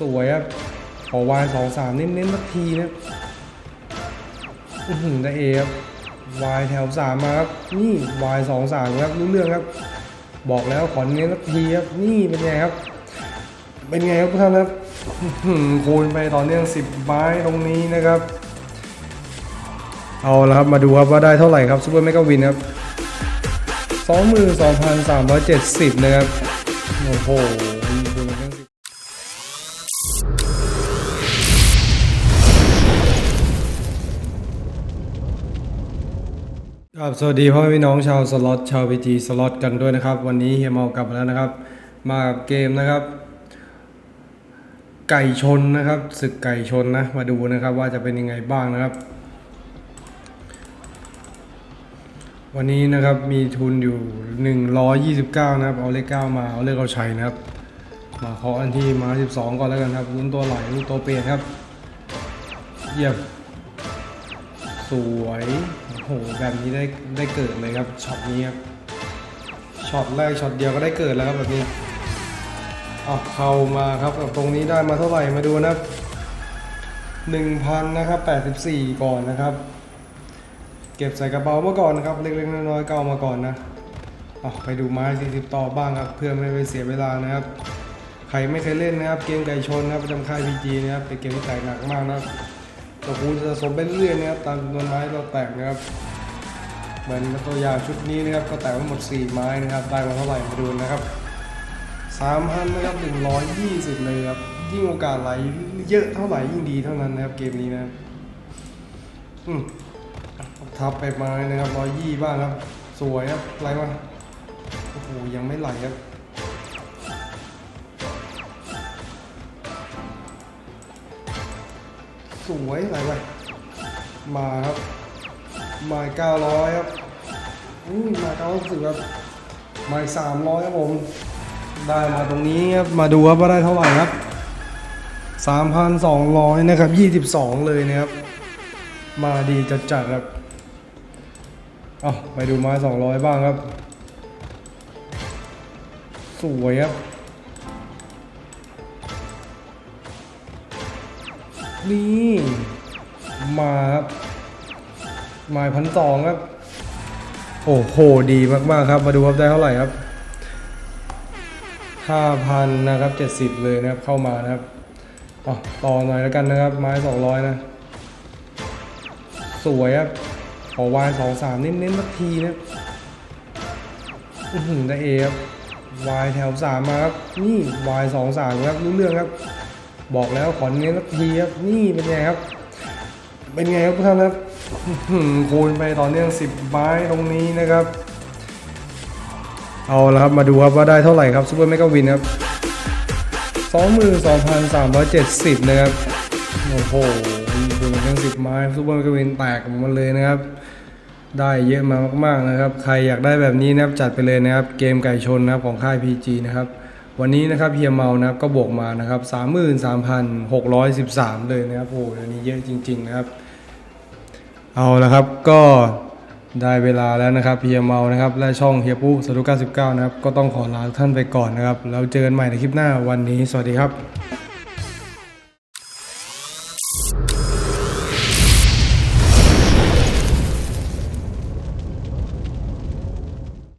สวยครับขอวายสองสามเน้นๆสักทีนะอือหือได้เอครับวายแถวสามมาครับนี่วายสองสามครับรู้เรื่องครับ บอกแล้วขอเน้นสักทีครับนี่เป็นไงครับ เป็นไงครับทุกท่านครับคูณไปต่อเนื่องสิบไม้ตรงนี้นะครับ เอาละครับมาดูครับว่าได้เท่าไหร่ครับซูเปอร์เมกาวินครับสองหมื่นสองพันสามร้อยเจ็ดสิบนะครับโอ้โห ครับสวัสดีพ่อแม่พี่น้องชาวสล็อตชาวพีจีสล็อตกันด้วยนะครับ วันนี้เฮียเมากลับมาแล้วนะครับ มากับเกมนะครับ ไก่ชนนะครับศึกไก่ชนนะ มาดูนะครับว่าจะเป็นยังไงบ้างนะครับ วันนี้นะครับมีทุนอยู่ 129 นะครับ เอาเลข9มาเอาเลขเอาชัยนะครับ มาเคาะอันที่มา 12 ก่อนแล้วกันครับลุ้นตัวไหลลุ้นตัวเปลี่ยนครับ เยี่ยม สวยโหแบบนี้ได้ได้เกิดเลยครับช็อตนี้ครับช็อตแรกช็อตเดียวก็ได้เกิดแล้วครับแบบนี้เอาเข้ามาครับกับตรงนี้ได้มาเท่าไหร่มาดูนะครับ1,000นะครับ84 ก่อนนะครับ เก็บใส่กระเป๋ามาก่อนนะครับ เล็กๆน้อยๆก็เอามาก่อนนะเอาไปดูไม้ 40 ต่อบ้างครับ เพื่อไม่ไปเสียเวลานะครับ ใครไม่เคยเล่นนะครับ เกมไก่ชนนะครับประจำค่าย PG นะครับเป็นเกมที่แตกหนักมากนะครับ ตัวคูณจะสะสมไปเรื่อยๆนะครับตามจำนวนไม้เราแตกนะครับเหมือนตัวอย่างชุดนี้นะครับก็แตกมาหมด 4 ไม้นะครับได้มาเท่าไหร่มาดูนะครับ3,000นะครับ120 เลยครับยิ่งโอกาสไหลเยอะเท่าไหร่ยิ่งดีเท่านั้นนะครับเกมนี้นะอืมทับไปไม้นะครับร้อยยี่บ้างครับ สวยครับไหลมาโอ้โหยังไม่ไหลครับ สวยไหลไปมาครับมาเก้าร้อยครับอุ้ยมาเก้าสิบครับมาสามร้อยครับผมได้มาตรงนี้ครับมาดูครับว่าได้เท่าไหร่ครับสามพันสองร้อยนะครับยี่สิบสองเลยนะครับ มาดีจัดจัดครับเอาไปดูไม้สองร้อยบ้างครับ สวยครับ นี่มาครับไม้พันสองครับ โอ้โหดีมากๆครับ มาดูครับได้เท่าไหร่ครับห้าพันนะครับเจ็ดสิบเลยนะครับเข้ามานะครับเอต่อหน่อยแล้วกันนะครับ ไม้สองร้อยนะ สวยครับขอวายสองสามเน้นๆสักทีนะอือหือได้เอครับวายแถวสามมาครับ นี่วายสองสามครับรู้เรื่องครับ บอกแล้วขอเน้นสักทีครับนี่เป็นไงครับ เป็นไงครับทุกท่านครับคูณไปต่อเนื่องสิบไม้ตรงนี้นะครับ เอาละครับมาดูครับว่าได้เท่าไหร่ครับซูเปอร์เมกาวินครับสองหมื่นสองพันสามร้อยเจ็ดสิบนะครับ โอ้โหดูณไปทั้งสิบไม้ซูเปอร์เมกาวินแตกออกมาเลยนะครับ ได้เยอะมามากๆนะครับ ใครอยากได้แบบนี้นะครับจัดไปเลยนะครับ เกมไก่ชนนะครับของค่าย PG นะครับ วันนี้นะครับเฮียเมานะครับก็บวกมานะครับ33,613เลยนะครับโอ้โหอันนี้เยอะจริง ๆนะครับ เอาละครับก็ได้เวลาแล้วนะครับเฮียเมานะครับและช่องเฮียปุ๊สตุ99นะครับก็ต้องขอลาท่านไปก่อนนะครับแล้วเจอกันใหม่ในคลิปหน้าวันนี้สวัสดีครับ